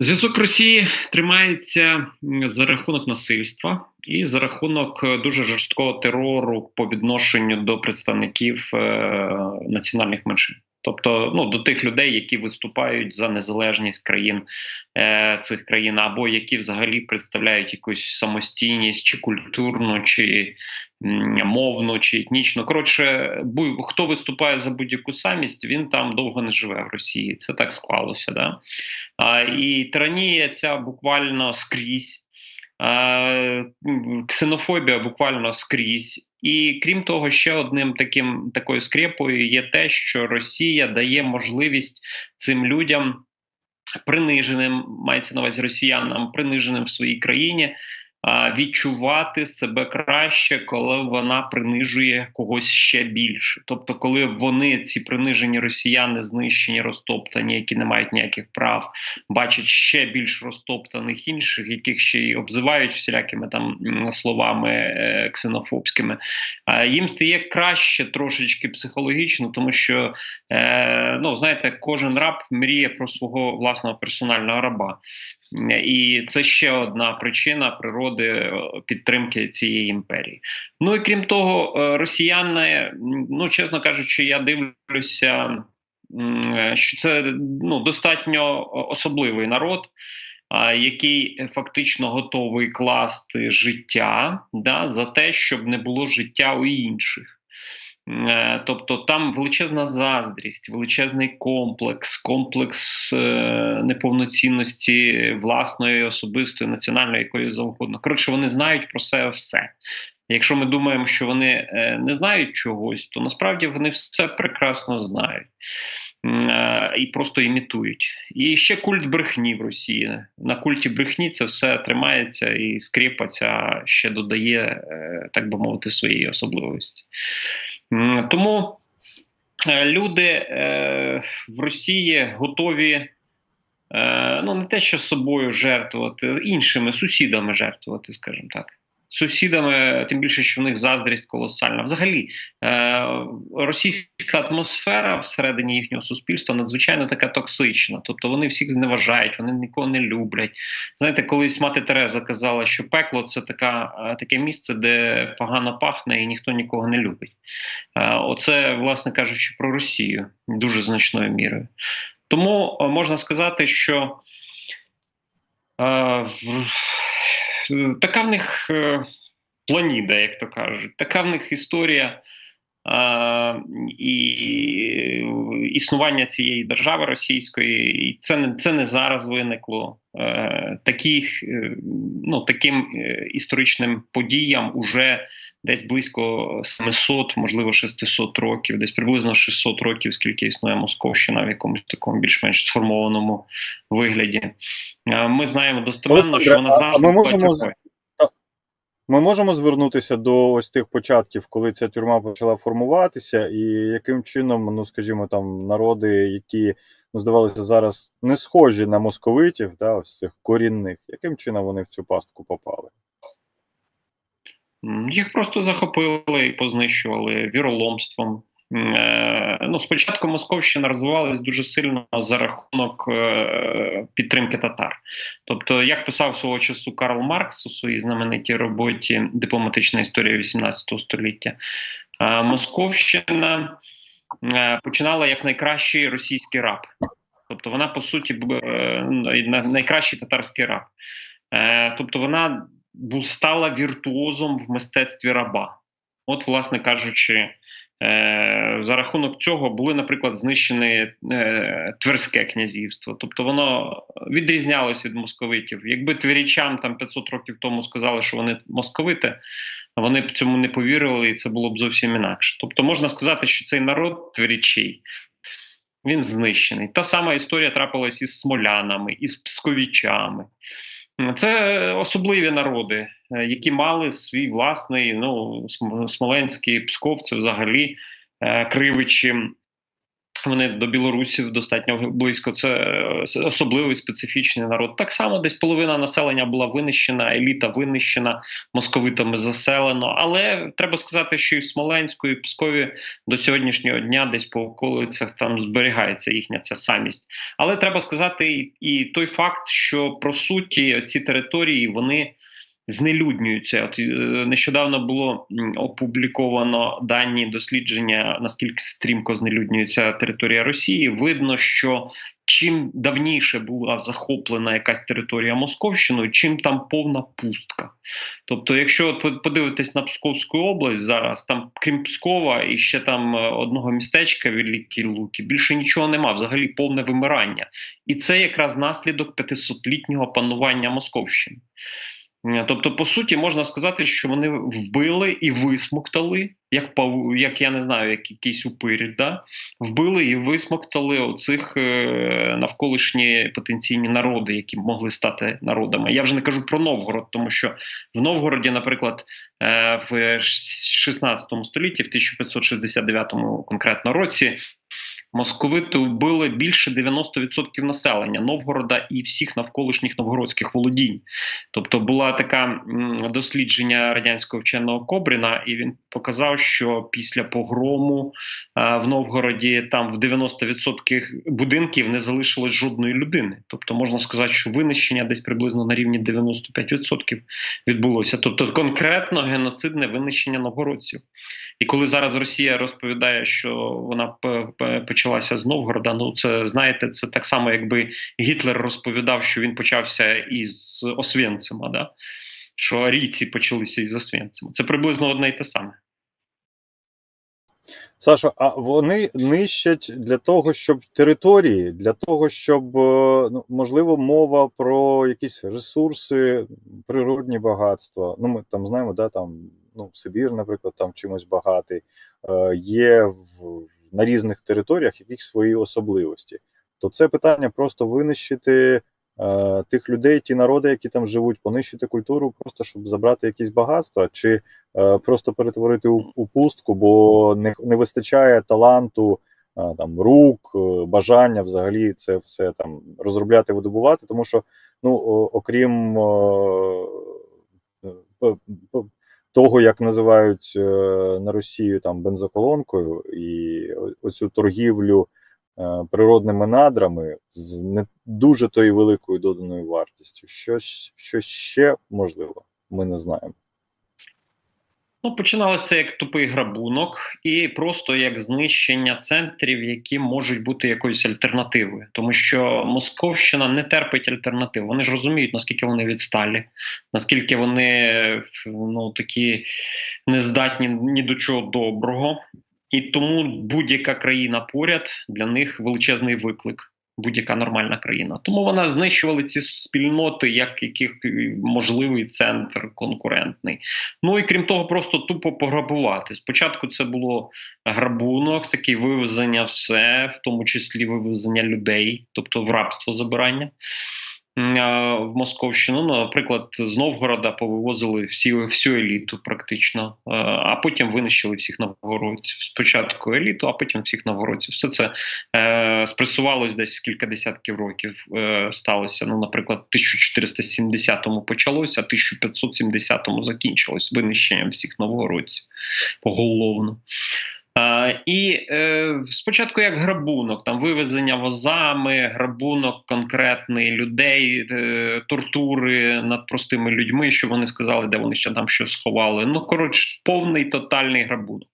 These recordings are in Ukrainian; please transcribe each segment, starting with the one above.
Зв'язок Росії тримається за рахунок насильства і за рахунок е, дуже жорсткого терору по відношенню до представників е, національних меншин. Тобто ну, до тих людей, які виступають за незалежність країн е, цих країн, або які взагалі представляють якусь самостійність, чи культурну, чи мовну, чи етнічну. Коротше, хто виступає за будь-яку самість, він там довго не живе в Росії. Це так склалося. Да? А, і тиранія ця буквально скрізь. Ксенофобія буквально скрізь. І крім того, ще одним таким такою скрепою є те, що Росія дає можливість цим людям приниженим, мається на увазі росіянам, приниженим в своїй країні, відчувати себе краще, коли вона принижує когось ще більше. Тобто, коли вони, ці принижені росіяни, знищені, розтоптані, які не мають ніяких прав, бачать ще більш розтоптаних інших, яких ще й обзивають всілякими там словами е, ксенофобськими, їм стає краще трошечки психологічно, тому що е, ну знаєте, кожен раб мріє про свого власного персонального раба. І це ще одна причина природи е, підтримки цієї імперії. Ну і крім того, е, росіяни, ну чесно кажучи, я дивлюся, е, що це ну достатньо особливий народ. Який фактично готовий класти життя да, за те, щоб не було життя у інших. Е, Тобто там величезна заздрість, величезний комплекс, комплекс е, неповноцінності власної, особистої, національної, якої завгодно. Коротше, вони знають про себе все. Якщо ми думаємо, що вони е, не знають чогось, то насправді вони все прекрасно знають. Е, І просто імітують. І ще культ брехні в Росії. На культі брехні це все тримається, і скріпа ця ще додає, е, так би мовити, своєї особливості. Тому е, люди в Росії готові ну не те, що собою жертвувати, іншими сусідами жертвувати, скажімо так. Сусідами, тим більше, що в них заздрість колосальна. Взагалі, е, російська атмосфера всередині їхнього суспільства надзвичайно така токсична. Тобто вони всіх зневажають, вони нікого не люблять. Знаєте, колись мати Тереза казала, що пекло це така, е, таке місце, де погано пахне і ніхто нікого не любить. Е, Оце, власне кажучи, про Росію дуже значною мірою. Тому можна сказати, що така в них е, планіда, як то кажуть, така в них історія. І існування цієї держави російської, і це не це не зараз виникло. Е, Таких, е, ну, таким е, історичним подіям уже десь близько 700, можливо, 600 років, десь приблизно 600 років, скільки існує Московщина в якомусь такому більш-менш сформованому вигляді. Ми знаємо достеменно, що вона завжди ми можемо. Ми можемо звернутися до ось тих початків, коли ця тюрма почала формуватися, і яким чином, ну скажімо, там народи, які ну здавалося зараз не схожі на московитів, да, ось цих корінних, яким чином вони в цю пастку попали? Їх просто захопили і познищували віроломством. Е, Ну, спочатку Московщина розвивалась дуже сильно за рахунок е, підтримки татар. Тобто, як писав свого часу Карл Маркс у своїй знаменитій роботі Дипломатична історія XVIII століття, е, Московщина починала як найкращий російський раб. Тобто, вона, по суті, найкращий татарський раб. Тобто, вона стала віртуозом в мистецтві раба. От, власне кажучи, за рахунок цього були, наприклад, знищені е, Тверське князівство. Тобто воно відрізнялося від московитів. Якби твірічам там 500 років тому сказали, що вони московити, вони б цьому не повірили, і це було б зовсім інакше. Тобто, можна сказати, що цей народ твірічей. Він знищений. Та сама історія трапилась із смолянами, із псковічами. Це особливі народи, е, які мали свій власний, ну, См- Смоленський, Псков, це взагалі е, кривичі. Вони до білорусів достатньо близько. Це особливий специфічний народ. Так само десь половина населення була винищена, еліта винищена, московитами заселено. Але треба сказати, що і в Смоленську, і в Пскові до сьогоднішнього дня десь по околицях там зберігається їхня ця самість. Але треба сказати і той факт, що про суті ці території вони знелюднюються. От е, нещодавно було опубліковано дані дослідження, наскільки стрімко знелюднюється територія Росії. Видно, що чим давніше була захоплена якась територія Московщиною, чим там повна пустка. Тобто, якщо подивитись на Псковську область зараз, там крім Пскова і ще там е, одного містечка Великі Луки, більше нічого нема, взагалі повне вимирання. І це якраз наслідок 500-літнього панування Московщини. Е, тобто, по суті, можна сказати, що вони вбили і висмоктали, як як я не знаю, як якийсь упир, да? вбили і висмоктали оцих е, навколишні потенційні народи, які могли стати народами. Я вже не кажу про Новгород, тому що в Новгороді, наприклад, е, в 16 столітті, в 1569 конкретно році, московити вбили більше 90% населення Новгорода і всіх навколишніх новгородських володінь. Тобто була така дослідження радянського вченого Кобріна, і він показав, що після погрому в Новгороді там в 90% будинків не залишилось жодної людини. Тобто, можна сказати, що винищення десь приблизно на рівні 95% відбулося. Тобто, конкретно геноцидне винищення новгородців. І коли зараз Росія розповідає, що вона почалася з Новгорода, ну це знаєте, це так само, якби Гітлер розповідав, що він почався із Освєнцима, да? що арійці почалися із Освєнцима. Це приблизно одне і те саме. Сашо, а вони нищать для того, щоб території, для того, щоб е, ну, можливо мова про якісь ресурси, природні багатства. Ну, ми там знаємо, да, там ну, Сибір, наприклад, там чимось багатий, е, є в, на різних територіях якісь свої особливості. То це питання просто винищити е, тих людей, ті народи, які там живуть, понищити культуру, просто щоб забрати якісь багатства, чи е, просто перетворити у, у пустку, бо не, не вистачає таланту. Е, там рук, е, бажання взагалі це все там розробляти, видобувати, тому що ну окрім того, як називають е, на Росію там бензоколонкою і оцю торгівлю е, природними надрами з не дуже тою великою доданою вартістю, що, що ще можливо, ми не знаємо. Ну, починалося як тупий грабунок, і просто як знищення центрів, які можуть бути якоюсь альтернативою, тому що Московщина не терпить альтернатив. Вони ж розуміють, наскільки вони відсталі, наскільки вони ну такі нездатні ні до чого доброго, і тому будь-яка країна поряд для них величезний виклик будь-яка нормальна країна. Тому вона знищувала ці спільноти як яких можливий центр конкурентний. Ну і крім того, просто тупо пограбувати. Спочатку це було грабунок, такий вивезення, все, в тому числі вивезення людей, тобто в рабство забирання в Московщину. Ну, наприклад, з Новгорода повивозили всі всю еліту, практично, а потім винищили всіх новгородців. Спочатку еліту, а потім всіх новгородців. Все це е, спресувалось десь в кілька десятків років. Е, сталося. Ну, наприклад, в 1470-му почалося, а 1570-му закінчилось винищенням всіх новгородців поголовно. І е, спочатку як грабунок, там вивезення возами, грабунок конкретний людей, е, тортури над простими людьми, що вони сказали, де вони ще там щось сховали. Ну коротше, повний тотальний грабунок.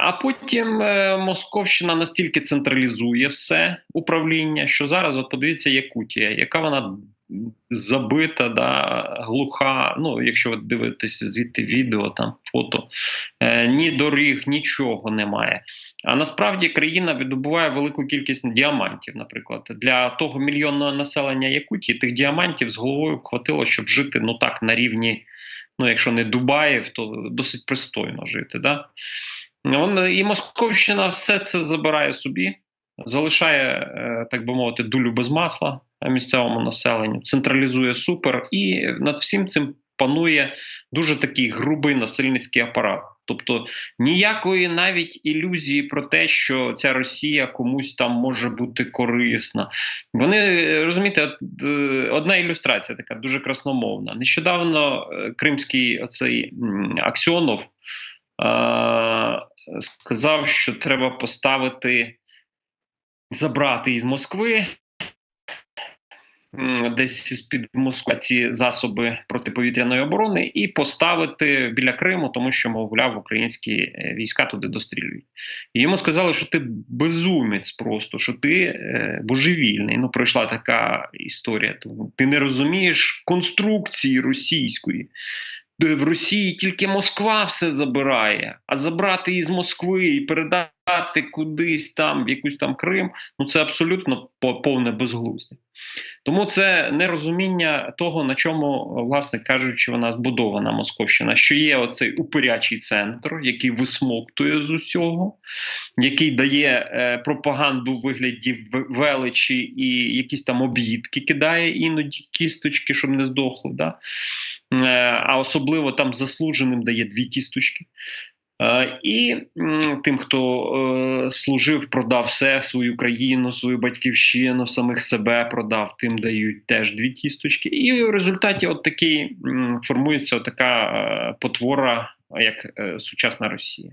А потім е, Московщина настільки централізує все управління, що зараз, от подивіться, Якутія, яка вона забита, да, глуха. Ну, якщо ви дивитесь звідти відео, там фото, е, ні доріг, нічого немає. А насправді країна видобуває велику кількість діамантів. Наприклад, для того мільйонного населення Якутії тих діамантів з головою хватило, щоб жити ну так на рівні. Ну, якщо не Дубаїв, то досить пристойно жити. Да? І Московщина все це забирає собі, залишає, е, так би мовити, дулю без масла місцевому населенню, централізує супер і над всім цим панує дуже такий грубий насильницький апарат. Тобто ніякої навіть ілюзії про те, що ця Росія комусь там може бути корисна. Вони е, розумієте, е, одна ілюстрація така дуже красномовна. Нещодавно е, кримський оцей Аксьонов е- сказав, що треба поставити забрати із Москви. Десь з-під Москви ці засоби протиповітряної оборони і поставити біля Криму, тому що, мовляв, українські е, війська туди дострілюють. І йому сказали, що ти безумець просто, що ти е, божевільний. Ну, пройшла така історія. Тому ти не розумієш конструкції російської. Де В Росії тільки Москва все забирає, а забрати із Москви і передати кудись там, в якусь там Крим, ну це абсолютно повне безглуздя. Тому це нерозуміння того, на чому, власне кажучи, вона збудована Московщина, що є оцей упирячий центр, який висмоктує з усього, який дає е, пропаганду в вигляді величі і якісь там об'їдки кидає іноді кісточки, щоб не здохло. Да? Е, а особливо там заслуженим дає дві кісточки. Е, І тим, хто е, служив, продав все свою країну, свою батьківщину, самих себе продав, тим дають теж дві кісточки. І в результаті от такий формується така потвора, як сучасна Росія.